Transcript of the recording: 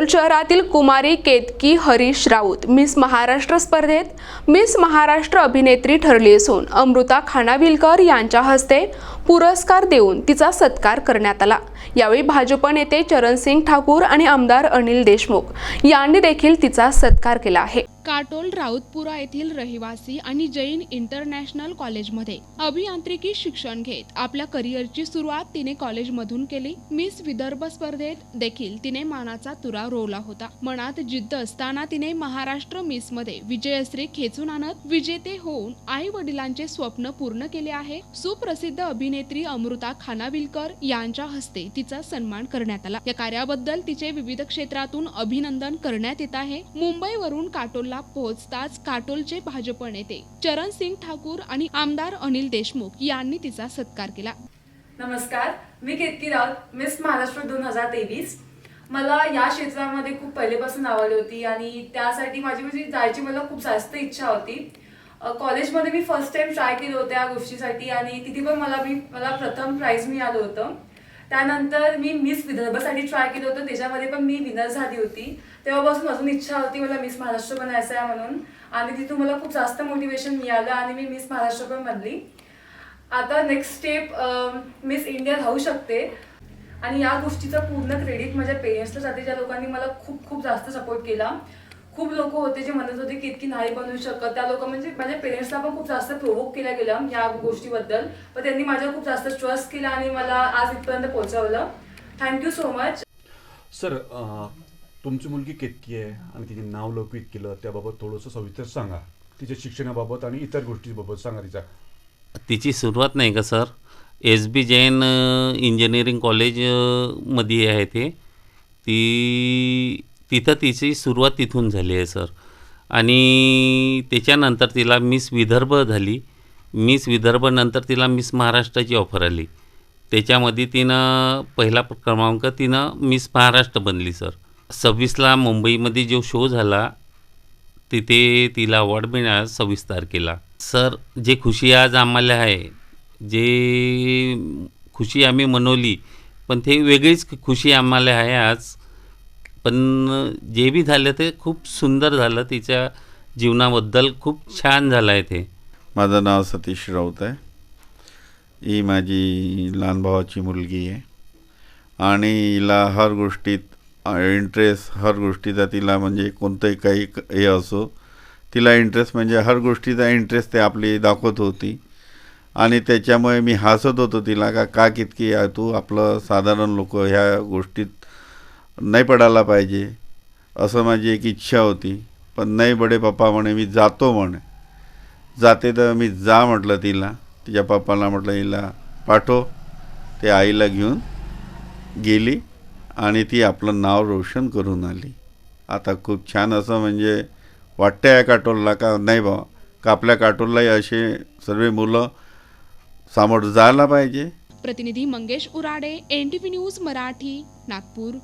काटोल शहरातील कुमारी केतकी हरीश राऊत मिस महाराष्ट्र स्पर्धेत मिस महाराष्ट्र अभिनेत्री ठरली असून अमृता खानाविलकर यांच्या हस्ते पुरस्कार देऊन तिचा सत्कार करण्यात आला. यावेळी भाजप नेते चरणसिंग ठाकूर आणि आमदार अनिल देशमुख यांनी देखील तिचा सत्कार केला आहे. काटोल राऊतपुरा येथील रहिवासी आणि जैन इंटरनॅशनल कॉलेजमध्ये अभियांत्रिकी शिक्षण घेत आपल्या करिअरची सुरुवात तिने कॉलेजमधून केली. मिस विदर्भ स्पर्धेत देखील तिने मानाचा तुरा रोवला होता. मनात जिद्द असताना तिने महाराष्ट्र मिसमध्ये विजयश्री खेचून आणत विजेते होऊन आई वडिलांचे स्वप्न पूर्ण केले आहे. सुप्रसिद्ध अभिनेत्री अमृता खानाविलकर यांच्या हस्ते तिचा सन्मान करण्यात आला. या कार्याबद्दल तिचे विविध क्षेत्रातून अभिनंदन करण्यात येत आहे. मुंबईवरून काटोलला पोहोचताच काटोलचे भाजप नेते चरण सिंग ठाकूर आणि आमदार अनिल देशमुख यांनी तिचा सत्कार केला. नमस्कार मी केतकी राऊत मिस महाराष्ट्र दोन हजार तेवीस. मला या क्षेत्रामध्ये खूप पहिलेपासून आवड होती आणि त्यासाठी माझी म्हणजे जायची मला खूप जास्त इच्छा होती. कॉलेजमध्ये मी फर्स्ट टाइम ट्राय केलं होतं या गोष्टीसाठी आणि तिथे पण मला मी मला प्रथम प्राईज मिळालं होतं. त्यानंतर मी मिस विदर्भसाठी ट्राय केलं होतं. त्याच्यामध्ये पण मी विनर झाली होती. तेव्हापासून अजून इच्छा होती मला मिस महाराष्ट्र बनायचं आहे म्हणून. आणि तिथून मला खूप जास्त मोटिवेशन मिळालं आणि मी मिस महाराष्ट्र पण बनली. आता नेक्स्ट स्टेप मिस इंडिया राहू शकते. आणि या गोष्टीचं पूर्ण क्रेडिट माझ्या पेरेंट्सला जाते. ज्या लोकांनी मला खूप खूप जास्त सपोर्ट केला. खूप लोक होते जे म्हणत होते की इतकी नाही बनवू शकत. त्या लोक म्हणजे माझ्या पेरेंट्सला पण खूप जास्त प्रोवोक केलं गेलं या गोष्टीबद्दल. पण त्यांनी माझ्यावर खूप जास्त ट्रस्ट केला आणि मला आज इथपर्यंत पोहोचवलं. थँक्यू सो मच सर तुमची मुलगी केतकी आहे आणि तिचे नाव लौकिक केलं त्याबाबत थोडंसं सविस्तर सांगा. तिच्या शिक्षणाबाबत आणि इतर गोष्टीबाबत सांगा तिच्या. तिची सुरुवात नाही का sir? S B Jain engineering college अ, मध्ये आहे ते. ती तिथं तिची सुरुवात तिथून झाली आहे सर. आणि त्याच्यानंतर तिला मिस विदर्भ झाली. मिस विदर्भनंतर तिला मिस महाराष्ट्राची ऑफर आली. त्याच्यामध्ये तिनं पहिला क्रमांक तिनं मिस महाराष्ट्र बनली सर. सव्वीसला मुंबईमध्ये जो शो झाला तिथे तिला अवॉर्ड मिळाला सव्वीस तारखेला. सर जे खुशी आज आम्हाला आहे जे खुशी आम्ही मनवली पण ते वेगळीच खुशी आम्हाला आहे आज. पण जे बी झालं ते खूप सुंदर झालं. तिच्या जीवनाबद्दल खूप छान झालं आहे ते. माझं नाव सतीश राऊत आहे. ही माझी लहान भावाची मुलगी आहे. आणि हिला हर गोष्टीत इंटरेस्ट हर गोष्टीचा तिला म्हणजे कोणतंही काही क- हे असो तिला इंटरेस्ट म्हणजे हर गोष्टीचा इंटरेस्ट ते आपली दाखवत होती. आणि त्याच्यामुळे मी हसत होतो तिला का का कितकी आहे तू आपलं साधारण लोक ह्या गोष्टीत नाही पडायला पाहिजे. असं माझी एक इच्छा होती. पण नाही बडे पप्पा म्हणे मी जातो म्हणे. जाते तर मी जा म्हटलं तिला. तिच्या पप्पाला म्हटलं हिला पाठव. ते आईला घेऊन गेली आणि ती आपलं नाव रोशन करून आली. आता खूप छान असं म्हणजे वाटतं आहे काटोलला का नाही बा का आपल्या काटोललाही असे सर्व मुलं सामोर जायला पाहिजे? प्रतिनिधी Mangesh Urade N T V news Marathi Nagpur.